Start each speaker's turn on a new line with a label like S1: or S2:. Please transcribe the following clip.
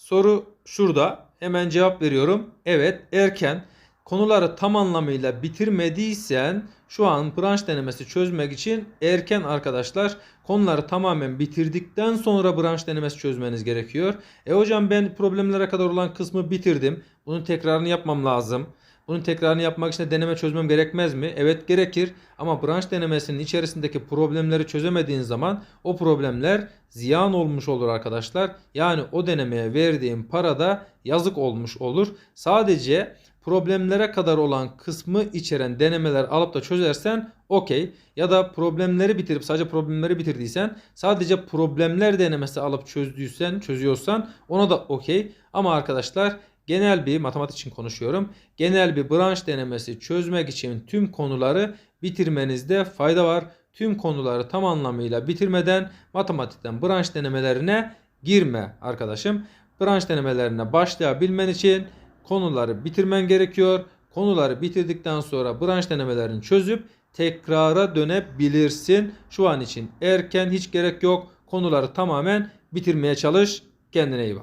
S1: Soru şurada. Hemen cevap veriyorum. Evet erken. Konuları tam anlamıyla bitirmediysen şu an branş denemesi çözmek için erken arkadaşlar konuları tamamen bitirdikten sonra branş denemesi çözmeniz gerekiyor. E hocam ben problemlere kadar olan kısmı bitirdim. Bunun tekrarını yapmam lazım. Bunun tekrarını yapmak için de deneme çözmem gerekmez mi? Evet gerekir ama branş denemesinin içerisindeki problemleri çözemediğin zaman o problemler ziyan olmuş olur arkadaşlar. Yani o denemeye verdiğin para da yazık olmuş olur. Sadece problemlere kadar olan kısmı içeren denemeler alıp da çözersen okey. Ya da problemleri bitirip sadece problemleri bitirdiysen sadece problemler denemesi alıp çözdüysen çözüyorsan ona da okey. Ama arkadaşlar genel bir matematik için konuşuyorum. Genel bir branş denemesi çözmek için tüm konuları bitirmenizde fayda var. Tüm konuları tam anlamıyla bitirmeden matematikten branş denemelerine girme arkadaşım. Branş denemelerine başlayabilmen için konuları bitirmen gerekiyor. Konuları bitirdikten sonra branş denemelerini çözüp tekrara dönebilirsin. Şu an için erken hiç gerek yok. Konuları tamamen bitirmeye çalış. Kendine iyi bak.